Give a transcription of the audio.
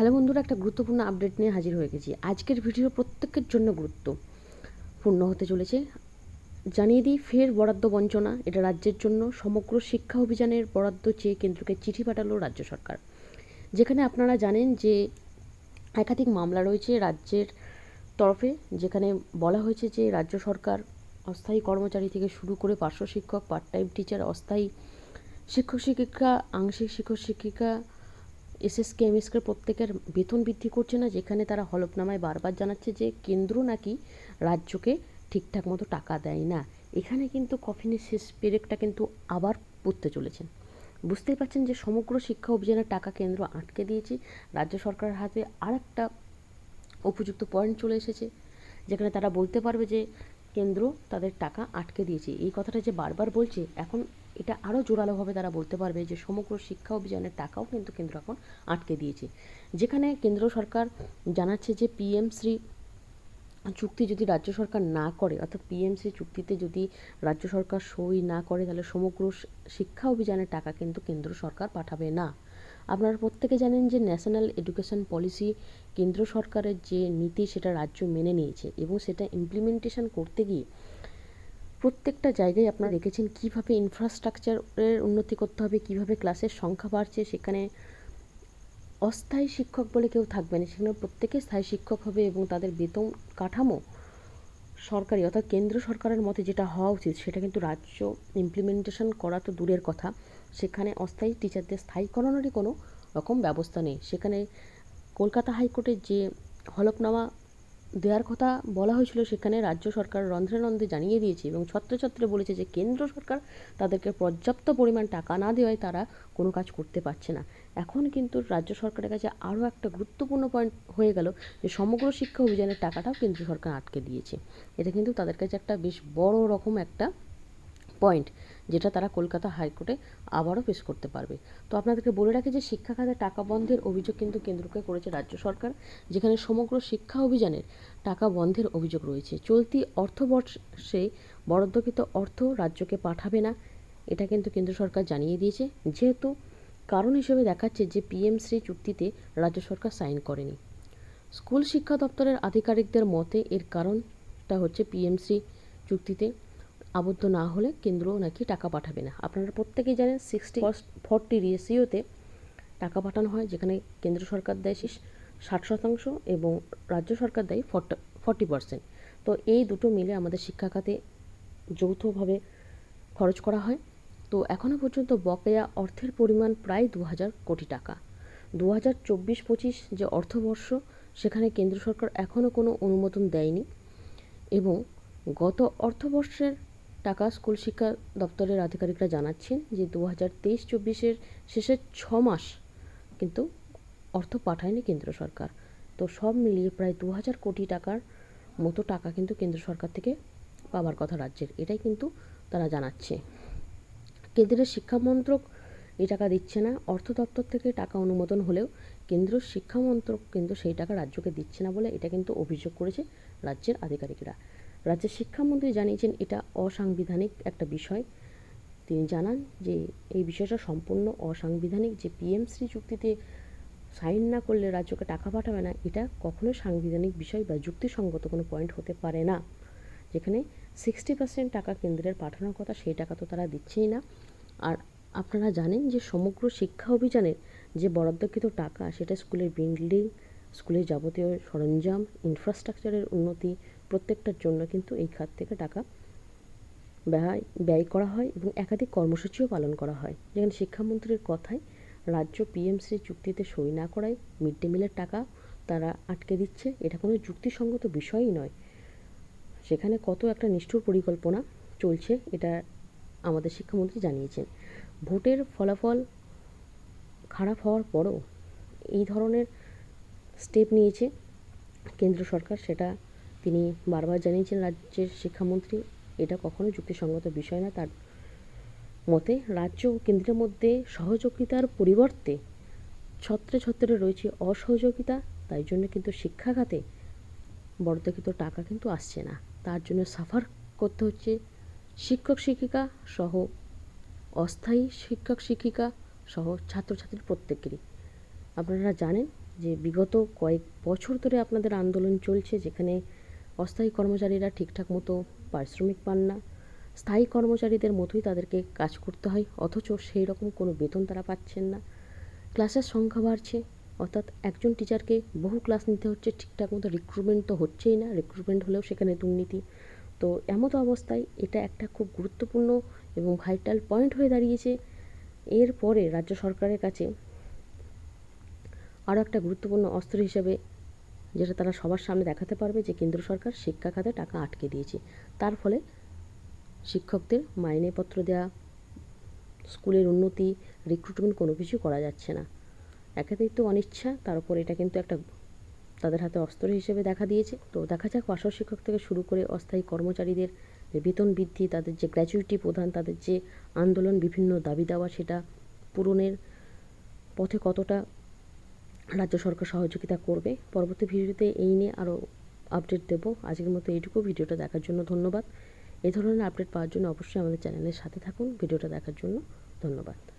Hello বন্ধুরা, একটা গুরুত্বপূর্ণ আপডেট নিয়ে হাজির হয়ে গেছি। আজকের ভিডিও প্রত্যেকের জন্য গুরুত্বপূর্ণ হতে চলেছে। জানিয়ে দিই, ফের বরাদ্দ বঞ্চনা, এটা রাজ্যের জন্য সমগ্র শিক্ষা অভিযানের বরাদ্দ চেয়ে কেন্দ্রকে চিঠি পাঠালো রাজ্য সরকার। যেখানে আপনারা জানেন যে একাধিক মামলা রয়েছে রাজ্যের তরফে, যেখানে বলা হয়েছে যে রাজ্য সরকার অস্থায়ী কর্মচারী থেকে শুরু করে পার্শ্ব শিক্ষক পার্ট টাইম টিচার অস্থায়ী শিক্ষক শিক্ষিকা আংশিক শিক্ষক শিক্ষিকা এসএসকে এমএসকে প্রত্যেকের বেতন বৃদ্ধি করছে না, যেখানে তারা হলফনামায় বারবার জানাচ্ছে যে কেন্দ্র নাকি রাজ্যকে ঠিকঠাক মতো টাকা দেয় না। এখানে কিন্তু কফিনের শেষ পেরেকটা কিন্তু আবার পড়তে চলেছেন। বুঝতেই পারছেন যে সমগ্র শিক্ষা অভিযানের টাকা কেন্দ্র আটকে দিয়েছে। রাজ্য সরকারের হাতে আর একটা উপযুক্ত পয়েন্ট চলে এসেছে, যেখানে তারা বলতে পারবে যে কেন্দ্র তাদের টাকা আটকে দিয়েছে। এই কথাটা যে বারবার বলছে, এখন এটা আরও জোরালোভাবে তারা বলতে পারবে যে সমগ্র শিক্ষা অভিযানের টাকাও কিন্তু কেন্দ্র এখন আটকে দিয়েছে। যেখানে কেন্দ্র সরকার জানাচ্ছে যে পিএমশ্রী চুক্তি যদি রাজ্য সরকার না করে, অর্থাৎ পিএমসি চুক্তিতে যদি রাজ্য সরকার সই না করে, তাহলে সমগ্র শিক্ষা অভিযানের টাকা কিন্তু কেন্দ্র সরকার পাঠাবে না। আপনারা প্রত্যেকে জানেন যে ন্যাশনাল এডুকেশন পলিসি কেন্দ্র সরকারের যে নীতি, সেটা রাজ্য মেনে নিয়েছে এবং সেটা ইমপ্লিমেন্টেশন করতে গিয়ে প্রত্যেকটা জায়গায় আপনারা দেখেছেন কীভাবে ইনফ্রাস্ট্রাকচারের উন্নতি করতে হবে, কীভাবে ক্লাসের সংখ্যা বাড়ছে, সেখানে অস্থায়ী শিক্ষক বলে কেউ থাকবে না। সেখানে প্রত্যেকে স্থায়ী শিক্ষক হবে এবং তাদের বেতন কাঠামো সরকারি অর্থাৎ কেন্দ্র সরকারের মতে যেটা হওয়া উচিত, সেটা কিন্তু রাজ্য ইমপ্লিমেন্টেশন করা তো দূরের কথা। সেখানে অস্থায়ী টিচারদের স্থায়ীকরণেরই কোনো রকম ব্যবস্থা নেই। সেখানে কলকাতা হাইকোর্টের যে হলফনামা দেওয়ার কথা বলা হয়েছিল, সেখানে রাজ্য সরকার রন্ধ্রে রন্ধ্রে জানিয়ে দিয়েছে এবং ছত্রছত্রে বলেছে যে, কেন্দ্র সরকার তাদেরকে পর্যাপ্ত পরিমাণ টাকা না দেওয়ায় তারা কোনো কাজ করতে পারছে না। এখন কিন্তু রাজ্য সরকারের কাছে আরও একটা গুরুত্বপূর্ণ পয়েন্ট হয়ে গেল যে, সমগ্র শিক্ষা অভিযানের টাকাটাও কেন্দ্র সরকার আটকে দিয়েছে। এটা কিন্তু তাদের কাছে একটা বেশ বড় রকম একটা পয়েন্ট যেটা তারা কলকাতা হাইকোর্টে আবারও পেশ করতে পারবে। তো আপনাদেরকে বলে রাখি যে শিক্ষা খাতে টাকা বন্ধের অভিযোগ কিন্তু কেন্দ্রকে করেছে রাজ্য সরকার, যেখানে সমগ্র শিক্ষা অভিযানের টাকা বন্ধের অভিযোগ রয়েছে। চলতি অর্থবর্ষে বরাদ্দকৃত অর্থ রাজ্যকে পাঠাবে না, এটা কিন্তু কেন্দ্র সরকার জানিয়ে দিয়েছে। যেহেতু কারণ হিসেবে দেখাচ্ছে যে পিএমশ্রী চুক্তিতে রাজ্য সরকার সাইন করেনি। স্কুল শিক্ষা দপ্তরের আধিকারিকদের মতে এর কারণটা হচ্ছে পিএমসি চুক্তিতে আবদ্ধ না হলে কেন্দ্র নাকি টাকা পাঠাবে না। আপনারা প্রত্যেকেই জানেন সিক্সটি ফর্টি রেশিওতে টাকা পাঠানো হয়, যেখানে কেন্দ্র সরকার দেয় ষাট শতাংশ এবং রাজ্য সরকার দেয় ফর্টি পার্সেন্ট তো এই দুটো মিলে আমাদের শিক্ষা খাতে যৌথভাবে খরচ করা হয়। তো এখনও পর্যন্ত বকেয়া অর্থের পরিমাণ প্রায় দু হাজার কোটি টাকা। দু হাজার চব্বিশ পঁচিশ যে অর্থবর্ষ, সেখানে কেন্দ্র সরকার এখনও কোনো অনুমোদন দেয়নি এবং গত অর্থবর্ষের টাকা স্কুল শিক্ষা দপ্তরের আধিকারিকরা জানাচ্ছেন যে দু হাজার তেইশ চব্বিশের শেষের ছ মাস কিন্তু অর্থ পাঠায়নি কেন্দ্র সরকার। তো সব মিলিয়ে প্রায় দু হাজার কোটি টাকার মতো টাকা কিন্তু কেন্দ্র সরকার থেকে পাওয়ার কথা রাজ্যের। এটাই কিন্তু তারা জানাচ্ছে। কেন্দ্রের শিক্ষামন্ত্রক এই টাকা দিচ্ছে না। অর্থ দপ্তর থেকে টাকা অনুমোদন হলেও কেন্দ্র শিক্ষামন্ত্রক কিন্তু সেই টাকা রাজ্যকে দিচ্ছে না বলে এটা কিন্তু অভিযোগ করেছে রাজ্যের আধিকারিকরা। রাজ্যের শিক্ষামন্ত্রী জানিয়েছেন, এটা অসাংবিধানিক একটা বিষয়। তিনি জানান যে, এই বিষয়টা সম্পূর্ণ অসাংবিধানিক, যে পিএমসি চুক্তিতে সাইন না করলে রাজ্যকে টাকা পাঠাবে না, এটা কখনো সাংবিধানিক বিষয় বা যুক্তিসঙ্গত কোনো পয়েন্ট হতে পারে না। যেখানে সিক্সটি পার্সেন্ট টাকা কেন্দ্রের পাঠানোর কথা, সেই টাকা তো তারা দিচ্ছেই না। আর আপনারা জানেন যে, সমগ্র শিক্ষা অভিযানের যে বরাদ্দকৃত টাকা, সেটা স্কুলের বিল্ডিং স্কুলের যাবতীয় সরঞ্জাম ইনফ্রাস্ট্রাকচারের উন্নতি প্রত্যেকটার জন্য কিন্তু এই খাত থেকে টাকা ব্যয় ব্যয় করা হয় এবং একাধিক কর্মসূচিও পালন করা হয়। যেখানে শিক্ষামন্ত্রীর কথায় রাজ্য পিএমসি চুক্তিতে সই না করায় মিড ডে মিলের টাকা তারা আটকে দিচ্ছে। এটা কোনো যুক্তিসঙ্গত বিষয়ই নয়। সেখানে কত একটা নিষ্ঠুর পরিকল্পনা চলছে, এটা আমাদের শিক্ষামন্ত্রী জানিয়েছেন। ভোটের ফলাফল খারাপ হওয়ার পরও এই ধরনের স্টেপ নিয়েছে। কেন্দ্র সরকার সেটা তিনি বারবার জানিয়েছেন রাজ্যের শিক্ষামন্ত্রী। এটা কখনো যুক্তিসঙ্গত বিষয় না। তার মতে রাজ্য ও কেন্দ্রের মধ্যে সহযোগিতার পরিবর্তে ছত্রে ছত্রে রয়েছে অসহযোগিতা। তাই জন্য কিন্তু শিক্ষা খাতে বরাদ্দকৃত টাকা কিন্তু আসছে না। তার জন্য সাফার করতে হচ্ছে শিক্ষক শিক্ষিকা সহ অস্থায়ী শিক্ষক শিক্ষিকা সহ ছাত্রছাত্রীর প্রত্যেকেরই। আপনারা জানেন যে বিগত কয়েক বছর ধরে আপনাদের আন্দোলন চলছে, যেখানে অস্থায়ী কর্মচারীরা ঠিকঠাক মতো পারিশ্রমিক পান না, স্থায়ী কর্মচারীদের মতোই তাদেরকে কাজ করতে হয়, অথচ সেই রকম কোনো বেতন তারা পাচ্ছেন না। ক্লাসের সংখ্যা বাড়ছে, অর্থাৎ একজন টিচারকে বহু ক্লাস নিতে হচ্ছে, ঠিকঠাক মতো রিক্রুটমেন্ট তো হচ্ছেই না রিক্রুটমেন্ট হলেও সেখানে দুর্নীতি। তো এমতো অবস্থায় এটা একটা খুব গুরুত্বপূর্ণ এবং ভাইটাল পয়েন্ট হয়ে দাঁড়িয়েছে। এরপরে রাজ্য সরকারের কাছে আরও একটা গুরুত্বপূর্ণ অস্ত্র হিসেবে যেটা তারা সবার সামনে দেখাতে পারবে যে কেন্দ্র সরকার শিক্ষা খাতে টাকা আটকে দিয়েছে। তার ফলে শিক্ষকদের মাইনেপত্র দেওয়া স্কুলের উন্নতি রিক্রুটমেন্ট কোনো কিছু করা যাচ্ছে না। একাধিক তো অনিচ্ছা, তার উপর এটা কিন্তু একটা তাদের হাতে অস্ত্র হিসেবে দেখা দিয়েছে। তো দেখা যাক পার্শ্ব শিক্ষক থেকে শুরু করে অস্থায়ী কর্মচারীদের বেতন বৃদ্ধি, তাদের যে গ্র্যাচুইটি প্রদান, তাদের যে আন্দোলন, বিভিন্ন দাবি দেওয়া, সেটা পূরণের পথে কতটা রাজ্য সরকার সহযোগিতা করবে। পরবর্তী ভিডিওতে এই নিয়ে আরও আপডেট দেব। আজকের মতো এইটুকু। ভিডিওটা দেখার জন্য ধন্যবাদ। এ ধরনের আপডেট পাওয়ার জন্য অবশ্যই আমাদের চ্যানেলের সাথে থাকুন। ভিডিওটা দেখার জন্য ধন্যবাদ।